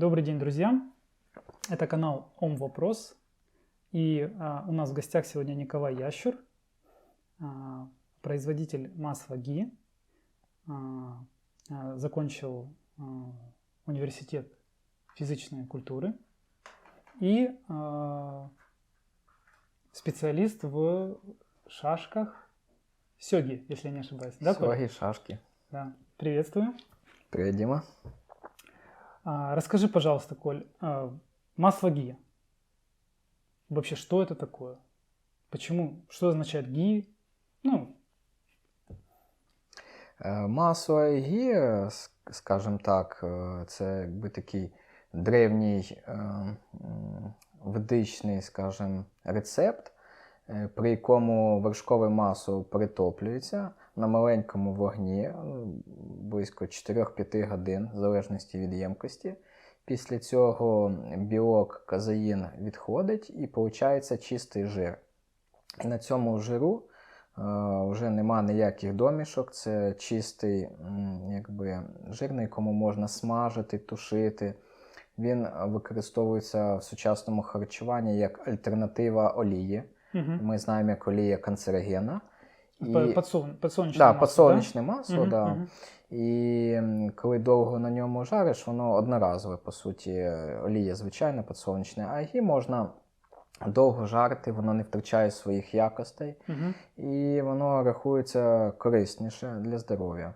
Добрый день, друзья. Это канал Ом Вопрос. И а, у нас в гостях сегодня Николай Ящур, а, производитель масла ГИ. А, а, закончил а, университет физической культуры и а, специалист в шашках сёги, если я не ошибаюсь. Да, Коль? Сьогі шашки. Да. Приветствую. Привіт, Діма. Расскажи, пожалуйста, Коль, масло ГИ. Вообще, что это такое? Почему? Что означает ГИ? Ну, Е, Масло айгі, с- скажімо так, це якби такий древній м, ведичний, скажімо, рецепт, при якому вершкове масло притоплюється на маленькому вогні близько 4-5 годин, в залежності від ємкості. Після цього білок казеїн відходить і виходить чистий жир. І на цьому жиру е, вже нема ніяких домішок, це чистий якби, жир, на якому можна смажити, тушити. Він використовується в сучасному харчуванні як альтернатива олії. мгм. Ми знаємо, як олія канцерогена. І... подсолн- подсолнечное Да, масло, подсолнечне масло, Мгм, да. мгм. І коли довго на ньому жариш, воно одноразове, по суті, олія звичайна, подсолнечне, а гі можна довго жарити, воно не втрачає своїх якостей, Мгм. і воно рахується корисніше для здоров'я.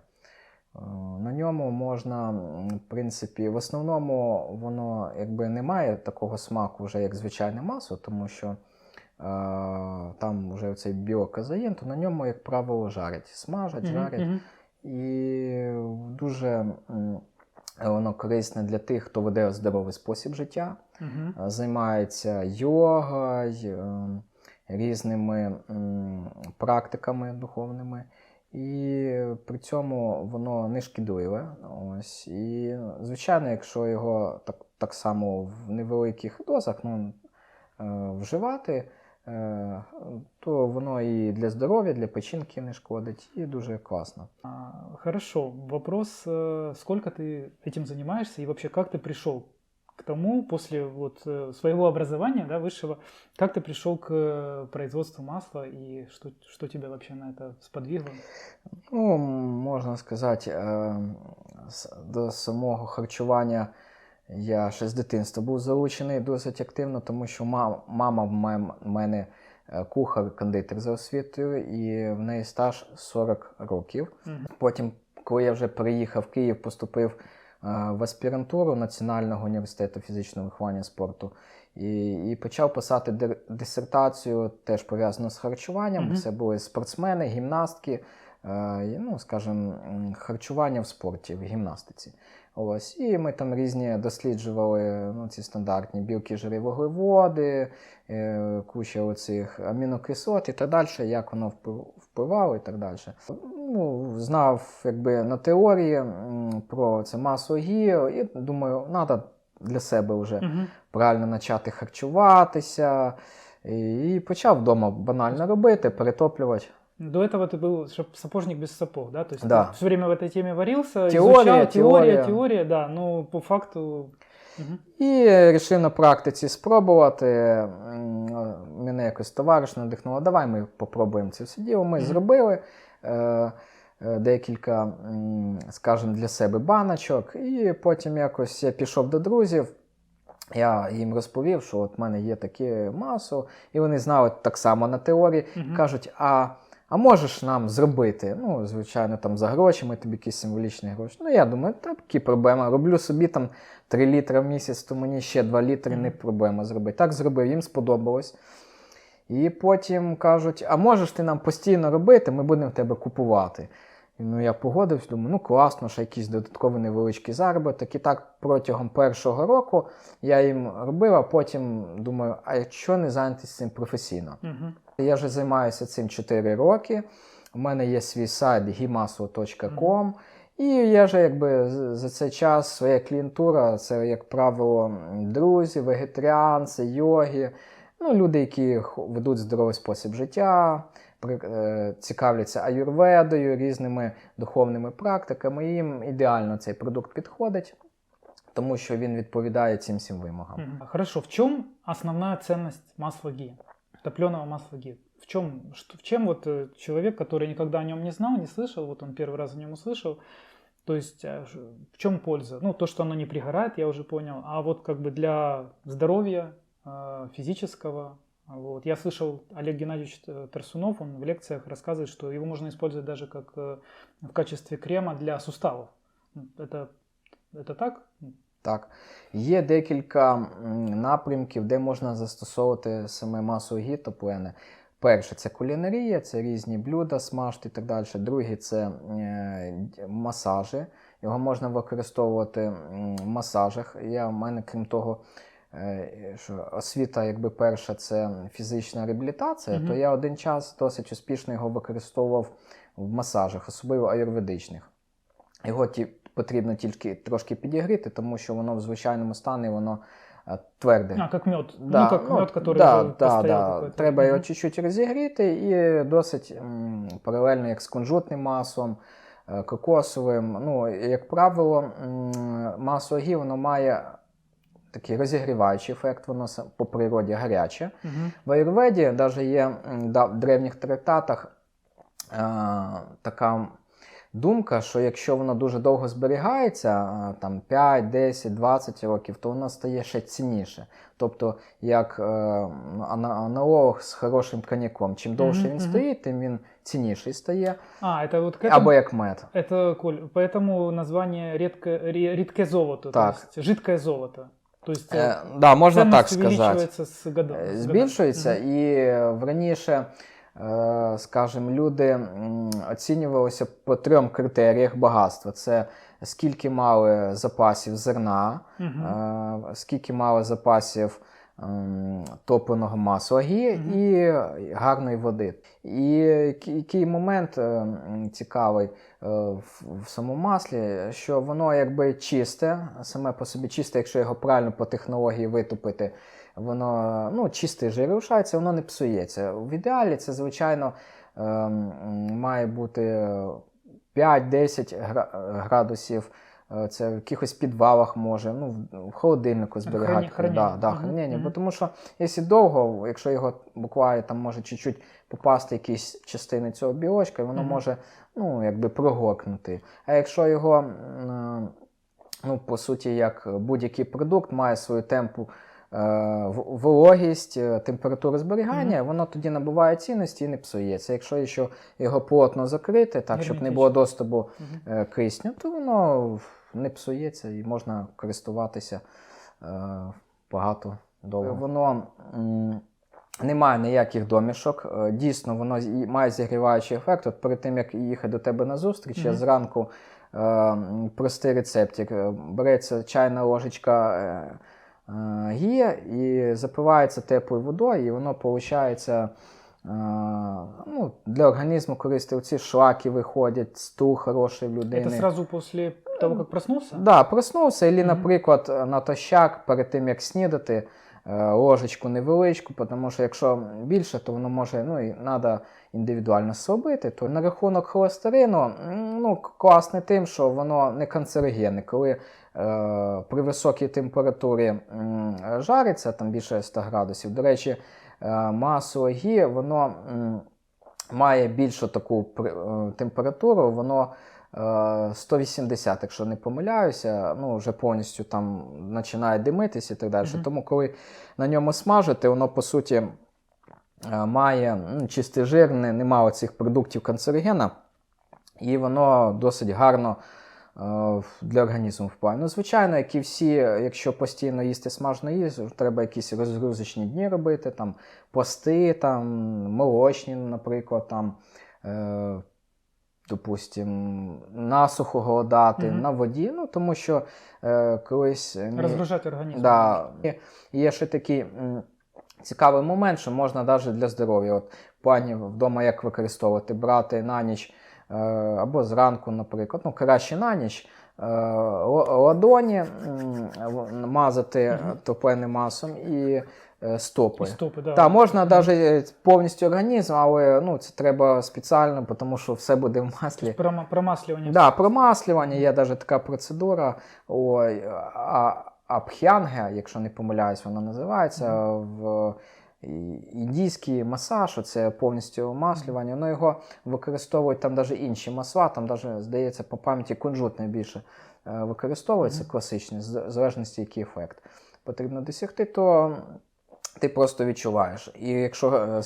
Е, На ньому можна, в принципі, в основному воно якби не має такого смаку, вже як звичайне масло, тому що там вже цей біоказаїн, то на ньому, як правило, жарять, смажать, жарять. мгм. І дуже воно корисне для тих, хто веде здоровий спосіб життя, Мгм. е, займається йогою, е, різними практиками духовними. І при цьому воно не шкідливе. Ось. І, звичайно, якщо його так, так само в невеликих дозах ну, е, вживати, то воно і для здоров'я, для печінки не шкодить, і дуже класно. А, Хорошо. Вопрос, э, сколько ты этим занимаешься и вообще как ты пришел к тому после вот э, своего образования, да, высшего, как ты пришел к э, производству масла и что, что тебя вообще на это сподвигло? Ну, можна сказати, е, с- до самого харчування я ще з дитинства був залучений досить активно, тому що ма- мама в мене е, кухар-кондитер за освітою, і в неї стаж 40 років. Потім, коли я вже приїхав в Київ, поступив е, в аспірантуру Національного університету фізичного виховання спорту і, і почав писати дисертацію, теж пов'язану з харчуванням. Це були спортсмени, гімнастки, е, ну, скажімо, харчування в спорті, в гімнастиці. Ось, і ми там різні досліджували ну, ці стандартні білки, жири, вуглеводи, е, куча оцих амінокислот і так далі, як воно впливало і так далі. Ну, знав якби, на теорії про це масу гіо, і думаю, треба для себе вже Мгм. правильно почати харчуватися. І почав вдома банально робити, перетоплювати. До этого ты был шап- сапожник без сапог, да? То есть Да. ты все время в этой теме варился, Теория, изучал, теория, теория. теория, да, но по факту... Мгм. І вирішив на практиці спробувати. М, е, Мене якось товариш надихнуло, давай ми попробуємо це все діло. Ми Мгм. зробили е, е, декілька, м, скажімо, для себе баночок, і потім якось я пішов до друзів. Я їм розповів, що от в мене є таке масло, і вони знали так само на теорії. Мгм. Кажуть, а, а можеш нам зробити? Ну, звичайно, там за гроші, ми тобі якісь символічні гроші. Ну, я думаю, та які проблеми. Роблю собі там 3 літри в місяць, то мені ще 2 літри не проблема зробити. Так зробив, їм сподобалось. І потім кажуть: а можеш ти нам постійно робити, ми будемо в тебе купувати. Ну, я погодився, думаю, ну класно, ще якийсь додатковий невеличкий заробіток. І так протягом першого року я їм робив, а потім думаю, а що не зайнятися цим професійно? Мгм. Я вже займаюся цим 4 роки. У мене є свій сайт gimaslo.com. І я вже якби за цей час своя клієнтура це, як правило, друзі, вегетаріанці, йоги, ну, люди, які ведуть здоровий спосіб життя, цікавляться аюрведою, різними духовними практиками. і Їм ідеально цей продукт підходить. тому що він відповідає цим всім вимогам. Мгм. Хорошо, в чем основная ценность масла ги, топленого масла ги? В чем, что, в чем вот э, человек, который никогда о нем не знал, не слышал, вот он первый раз о нем услышал, то есть э, ш- в чем польза? Ну, то, что оно не пригорает, я уже понял, а вот как бы для здоровья э, физического, вот. Я слышал, Олег Геннадьевич э, Тарсунов, он в лекциях рассказывает, что его можно использовать даже как э, в качестве крема для суставов. Это, это так? Так, є декілька м, напрямків, де можна застосовувати саме масу гі топлене. Перше це кулінарія, це різні блюда, смажт і так далі. Друге це е, д- масажі. Його можна використовувати м, в масажах. Я, в мене, крім того, е, що освіта, якби перша, це фізична реабілітація, Мгм. то я один час досить успішно його використовував в масажах, особливо аюрведичних. Його ті, потрібно тільки трошки підігріти, тому що воно в звичайному стані воно е, тверде. А, как мед. Да, ну, как мед, который да, да, да. Треба його чуть-чуть розігріти і досить м, паралельно як з кунжутним маслом, е, кокосовим. Ну, як правило, м, масло гі воно має такий розігріваючий ефект, воно са- по природі гаряче. Мгм. В Аюрведі навіть є м, да, в древніх трактатах е, така думка, що якщо воно дуже довго зберігається, е, там 5, 10, 20 років, то воно стає ще цінніше. Тобто, як е, ана- аналог з хорошим коньяком. Чим довше Мгм, він мгм. стоїть, тим він цінніший стає. А, это вот к этому, Або як мед. это, Коль, поэтому название редко, ре- редкое золото, Так. то есть жидкое золото. То есть э, Е, да, можна так сказати. збільшується с годом. Е, збільшується, годами. і е, в раніше, е, скажімо, люди оцінювалися по трьом критеріях багатства: це скільки мали запасів зерна, е, скільки мали запасів топленого масла гі Мгм. і гарної води. І який- момент е, цікавий е, в, самому маслі, що воно якби чисте, саме по собі чисте, якщо його правильно по технології витопити, воно ну, чисте жир лишається, воно не псується. В ідеалі це, звичайно, е, має бути 5-10 гра- градусів. Е, Це в якихось підвалах може, ну, в- холодильнику зберігати. хранення. Да, да, хранення. Бо тому що якщо довго, якщо його буквально там може чуть-чуть попасти якісь частини цього білочка, воно може ну, якби прогоркнути. А якщо його, ну, по суті, як будь-який продукт має свою темпу. е, Вологість, е, температуру зберігання, воно тоді набуває цінності і не псується. Якщо ще його плотно закрити, так щоб не було доступу Мгм. е, кисню, то воно не псується і можна користуватися е, багато довго. Воно м, не має ніяких домішок. Е, Дійсно, воно має зігріваючий ефект. От перед тим, як їхати до тебе на зустріч, я зранку е, простий рецептик. Е, Береться чайна ложечка. Е, е, Гія і запивається теплою водою, і воно виходить ну, для організму користі. Оці шлаки виходять, стул хороший в людини. Это сразу после того, как проснулся? Да, проснувся, або, Мгм. наприклад, натощак перед тим, як снідати, е, ложечку невеличку, тому що якщо більше, то воно може, ну і треба індивідуально зробити. То на рахунок холестерину, ну, класне тим, що воно не канцерогенне. Коли е, при високій температурі м, жариться, там більше 100 градусів. До речі, е, масло гі, воно має більшу таку е, температуру, воно е, 180, якщо не помиляюся, ну вже повністю там починає димитись і так далі. Мгм. Тому коли на ньому смажити, воно по суті е, має ну, чистий жир, не, нема оцих продуктів канцерогена, і воно досить гарно е, для організму впливає. Ну, звичайно, як і всі, якщо постійно їсти смажну їжу, треба якісь розгрузочні дні робити, там пости, там, молочні, наприклад, там. Е, Допустим, насухо голодати Мгм. на воді, ну тому що е, колись мій- Разгружать организм. Да. Є ще такий м, цікавий момент, що можна навіть для здоров'я. От плані вдома як використовувати, брати на ніч е, або зранку, наприклад, ну краще на ніч. ладоні, мазати Мгм. топленим маслом і е, стопи. И стопы, да. Так, можна навіть повністю організм, але ну, це треба спеціально, тому що все буде в маслі. Прома- промасливание. Да, промаслювання, є навіть така процедура. Ой, а, абхянга, якщо не помиляюсь, вона називається в і- індійський масаж, це повністю маслювання. Ну, його використовують там навіть інші масла, там навіть, здається, по пам'яті кунжут найбільше е, використовується класичний, в залежності, який ефект потрібно досягти, то ти просто відчуваєш. І якщо е,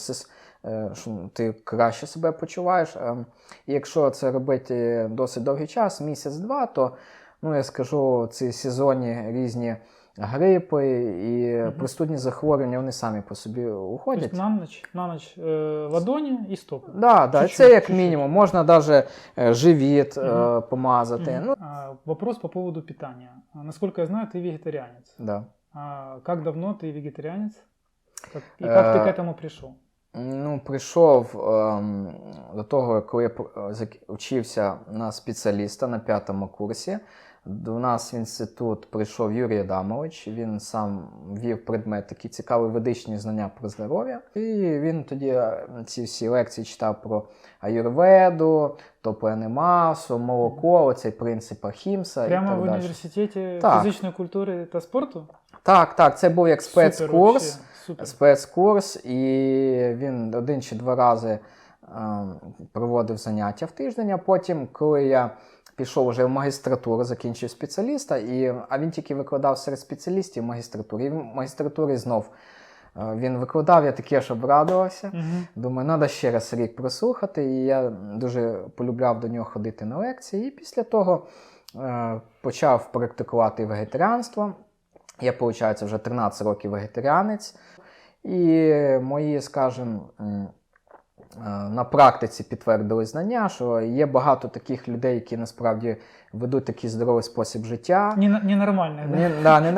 е, ти краще себе почуваєш, е, і якщо це робити досить довгий час, місяць-два, то ну, я скажу, ці сезонні різні грипи і Мгм. простудні захворювання, вони самі по собі То уходять. есть на ночь, на ночь э, ладони и стопы. Да, да, Чуть-чуть, це як чуть-чуть. мінімум. Можна навіть живіт е, Мгм. помазати. Мгм. Ну, А, вопрос по поводу питания. А, Насколько я знаю, ты вегетарианец. да. А как давно ты вегетарианец? Как- и как ты Э, к этому пришел? Ну, прийшов ем, до того, коли я пр- зак- вчився на спеціаліста на п'ятому курсі. До нас в інститут прийшов Юрій Адамович. Він сам вів предмет такі цікаві ведичні знання про здоров'я. І він тоді е, ці всі лекції читав про аюрведу, топлене масло, молоко, оцей принцип Ахімса Прямо і так в далі. университете Так. физичной культуры та спорту? Так, так, це був як спецкурс. вообще, Супер. спецкурс, і він один чи два рази ем, проводив заняття в тиждень. А потім, коли я пішов вже в магістратуру, закінчив спеціаліста, і, а він тільки викладав серед спеціалістів в магістратурі. І в магістратурі знов е, він викладав, я таке ж обрадувався. Мгм. Думаю, треба ще раз рік прослухати. І я дуже полюбляв до нього ходити на лекції. І після того е, почав практикувати вегетаріанство. Я, виходить, вже 13 років вегетаріанець. І мої, скажімо, на практиці підтвердили знання, що є багато таких людей, які насправді ведуть такий здоровий спосіб життя. Не, ненормальное, да? Не, да, Не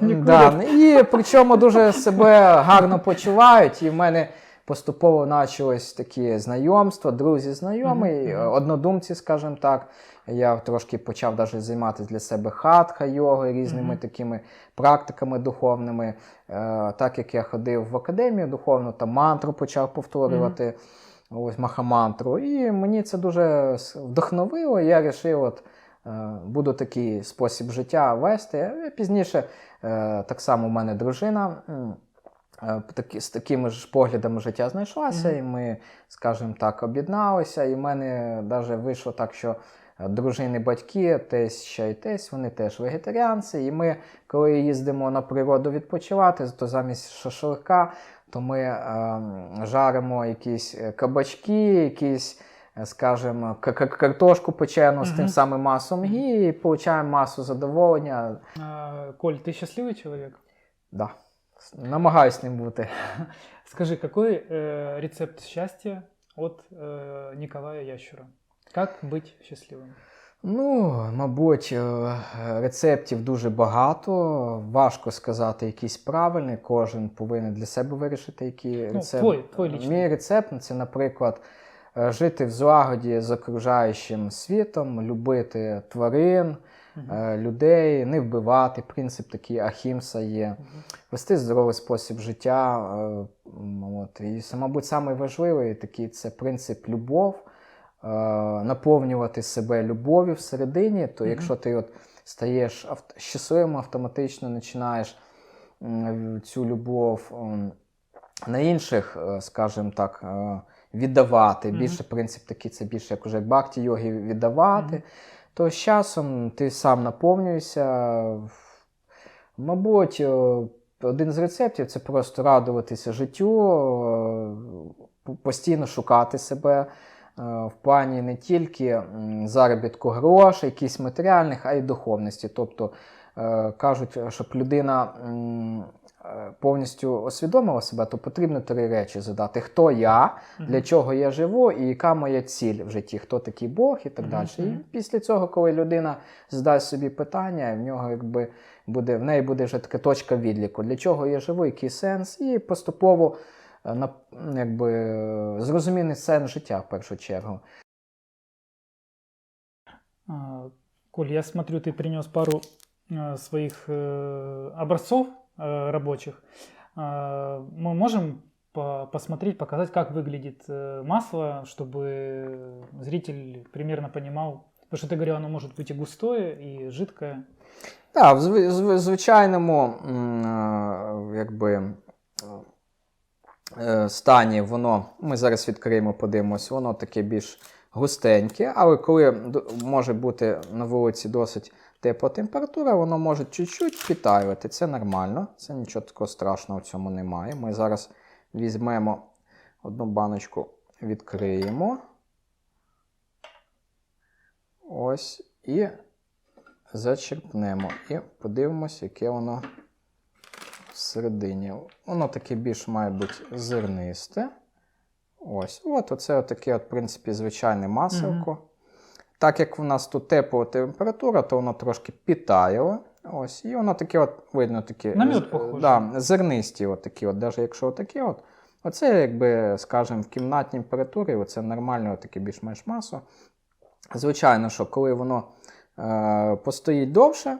не да, і причому дуже себе гарно почувають. І в мене поступово почалось такі знайомства, друзі знайомі, е, мгм. однодумці, скажімо так. Я трошки почав даже займатися для себе хатха йогою, різними Мгм. такими практиками духовними. Е, так як я ходив в академію духовну, там мантру почав повторювати. Ось махамантру. І мені це дуже вдохновило. Я вирішив, от е, буду такий спосіб життя вести. Е, Пізніше так само у мене дружина. Е, такі- З такими ж поглядами життя знайшлася, Мгм. і ми, скажімо так, об'єдналися. І в мене навіть вийшло так, що е, дружини батьки, теща і тесть, вони теж вегетаріанці. І ми, коли їздимо на природу відпочивати, то замість шашлика то ми е, жаримо якісь е, кабачки, якісь, скажімо, к- к- картошку печену з тим самим маслом гі і отримуємо масу задоволення. А, Коль, ты счастливый человек? Да. Намагаюсь ним бути. Скажи, какой э, рецепт счастья от э, Николая Ящура? Как быть счастливым? Ну, мабуть, е, рецептів дуже багато. Важко сказати якийсь правильний. Кожен повинен для себе вирішити, який Ну, рецепт. твой- твой лічний. Мій рецепт ну, це, наприклад, е, жити в злагоді з окружаючим світом, любити тварин, Е, людей, не вбивати. Принцип такий ахімса є. Вести здоровий спосіб життя. е, От. І, мабуть, найважливий такий це принцип любов, е, наповнювати себе любов'ю всередині. То якщо ти от стаєш щасливим, автоматично починаєш цю любов на інших, скажімо так, віддавати. Мгм. Більше принцип такий, це більше як уже бхакті йоги віддавати. Мгм. То з часом ти сам наповнюєшся. Мабуть, е, один з рецептів це просто радуватися життю, е, постійно шукати себе е, в плані не тільки заробітку грошей, якісь матеріальних, а й духовності. Тобто кажуть, щоб людина повністю усвідомила себе, то потрібно три речі задати: хто я, для Мгм. чого я живу і яка моя ціль в житті, хто такий Бог і так Мгм, далі. І мгм. після цього, коли людина задасть собі питання, в нього якби буде, в неї буде вже така точка відліку, для чого я живу, який сенс, і поступово е, на, якби, е, зрозуміти сенс життя в першу чергу. А, Коль, я смотрю, ты принес пару э, своих э, образцов э, рабочих. А, мы можем по- посмотреть, показать, как выглядит э, масло, чтобы зритель примерно понимал. Потому что ты говорил, оно может быть и густое, и жидкое. Так, в зв- зв- звичайному м, е, якби, е, стані воно, ми зараз відкриємо, подивимось, воно таке більш густеньке, але коли д- може бути на вулиці досить тепла температура, воно може чуть-чуть підтаювати. Це нормально, це нічого такого страшного в цьому немає. Ми зараз візьмемо одну баночку, відкриємо. Ось і зачерпнемо і подивимося, яке воно всередині. Воно таке більш має бути зернисте. Ось. От оце таке, в принципі, звичайне маселко. Так як в нас тут тепла температура, то воно трошки підтаяло. Ось, і воно таке, от, видно, таке. На мед з- похоже. Да, зернисті, от такі, от, навіть якщо отакі, от, оце, якби, скажімо, в кімнатній температурі, оце нормальне таке більш-менш масо. Звичайно, що коли воно е, постоїть довше,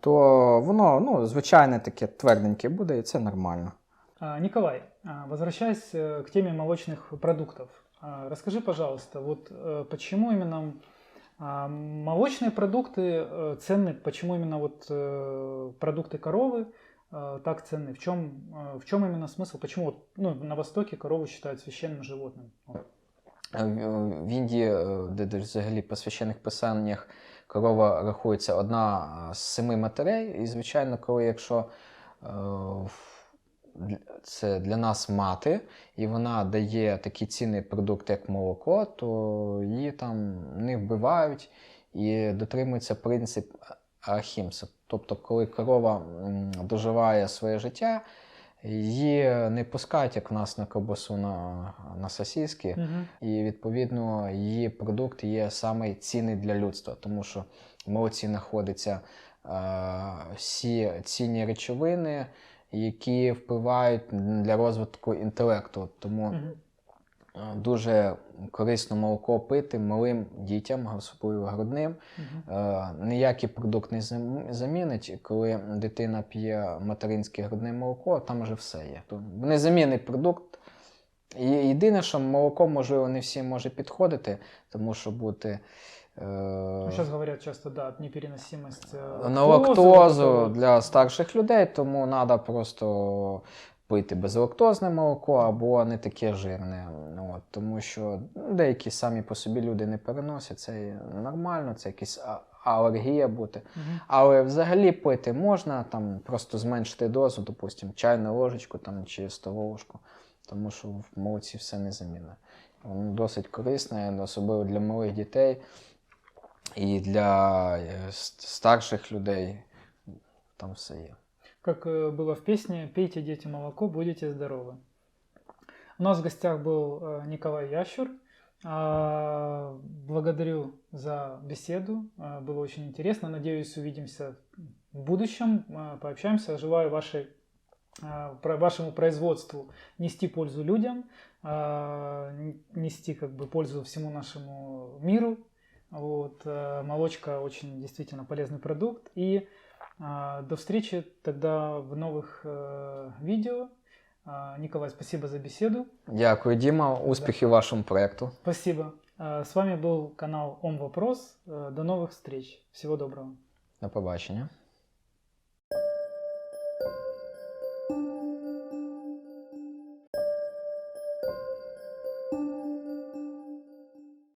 то воно, ну, звичайне таке тверденьке буде, і це нормально. А, Николай, а, возвращаясь э, к теме молочных продуктов, а, расскажи, пожалуйста, вот э, почему именно а, молочные продукты э, ценны, почему именно вот э, продукты коровы э, так ценны? В чем, э, в чем именно смысл? Почему вот, ну, на Востоке корову считают священным животным? Вот. Е, В Індії, е, де, де взагалі по священних писаннях корова рахується одна з семи матерей. І, звичайно, коли якщо е, в- для- це для нас мати, і вона дає такий цінний продукт, як молоко, то її там не вбивають і дотримується принцип Ахімса. Тобто, коли корова доживає своє життя, її не пускають, як в нас на ковбасу на, на сосиски. Мгм. І відповідно її продукт є саме цінний для людства, тому що в молоці знаходяться е, всі цінні речовини, які впливають для розвитку інтелекту. Тому е, дуже корисно молоко пити малим дітям, особливо грудним. Е, ніякий продукт не зам- замінить, коли дитина п'є материнське грудне молоко, там вже все є. То незамінний продукт. І єдине, що молоко, можливо, не всім може підходити, тому що бути Ну, Сейчас говорят часто, да, непереносимость э, на лактозы, лактозу вот это вот. для старших людей, тому треба просто пити безлактозне молоко або не таке жирне. От, тому що ну, деякі самі по собі люди не переносять, це і нормально, це якась а- алергія бути. Мгм. Але взагалі пити можна, там просто зменшити дозу, допустимо, чайну ложечку там, чи столову ложку, тому що в молоці все незамінне. Воно досить корисне, особливо для малих дітей І для с- старших людей. Там все є. Как э, было в песне «Пейте, дети, молоко, будете здоровы». У нас в гостях был э, Николай Ящур. А, Благодарю за беседу. А, Было очень интересно. Надеюсь, увидимся в будущем. А, Пообщаемся. Желаю вашей, вашему производству нести пользу людям, нести как бы пользу всему нашему миру. Вот. э, Молочка очень действительно полезный продукт. И а, До встречи тогда в новых э, видео. А, Николай, спасибо за беседу. Дякую, Діма. Успіхів вашому проєкту. Спасибо. А, С вами был канал Ом Вопрос. Э, До новых встреч. Всего доброго. До побачення.